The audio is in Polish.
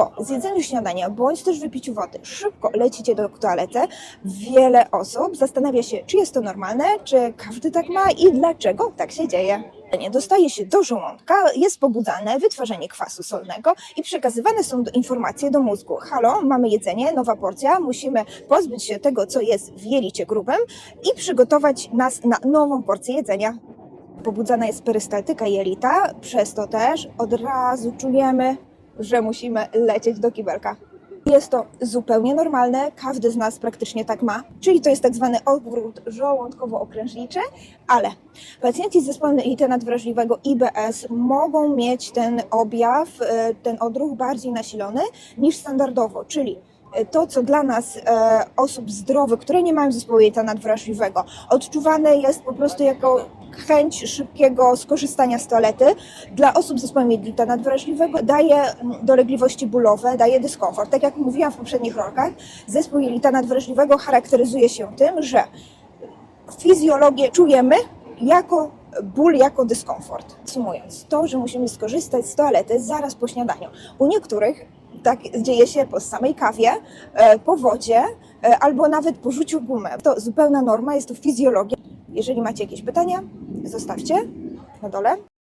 po zjedzeniu śniadania bądź też wypiciu wody szybko lecicie do toalety, wiele osób zastanawia się, czy jest to normalne, czy każdy tak ma i dlaczego tak się dzieje. Dostaje się do żołądka, jest pobudzane wytwarzanie kwasu solnego i przekazywane są informacje do mózgu. Halo, mamy jedzenie, nowa porcja, musimy pozbyć się tego, co jest w jelicie grubym i przygotować nas na nową porcję jedzenia. Pobudzana jest perystaltyka jelita, przez to też od razu czujemy, że musimy lecieć do kibelka. Jest to zupełnie normalne, każdy z nas praktycznie tak ma, czyli to jest tak zwany obrót żołądkowo-okrężniczy, ale pacjenci z zespołem jelita nadwrażliwego IBS mogą mieć ten objaw, e, ten odruch bardziej nasilony niż standardowo, czyli to, co dla nas, e, osób zdrowych, które nie mają zespołu jelita nadwrażliwego, odczuwane jest po prostu jako chęć szybkiego skorzystania z toalety. Dla osób z zespołem jelita nadwrażliwego daje dolegliwości bólowe, daje dyskomfort. Tak jak mówiłam w poprzednich rolkach, zespół jelita nadwrażliwego charakteryzuje się tym, że fizjologię czujemy jako ból, jako dyskomfort. Sumując, to, że musimy skorzystać z toalety zaraz po śniadaniu. U niektórych tak dzieje się po samej kawie, e, po wodzie e, albo nawet po rzuciu gumy. To zupełna norma, jest to fizjologia. Jeżeli macie jakieś pytania, zostawcie na dole.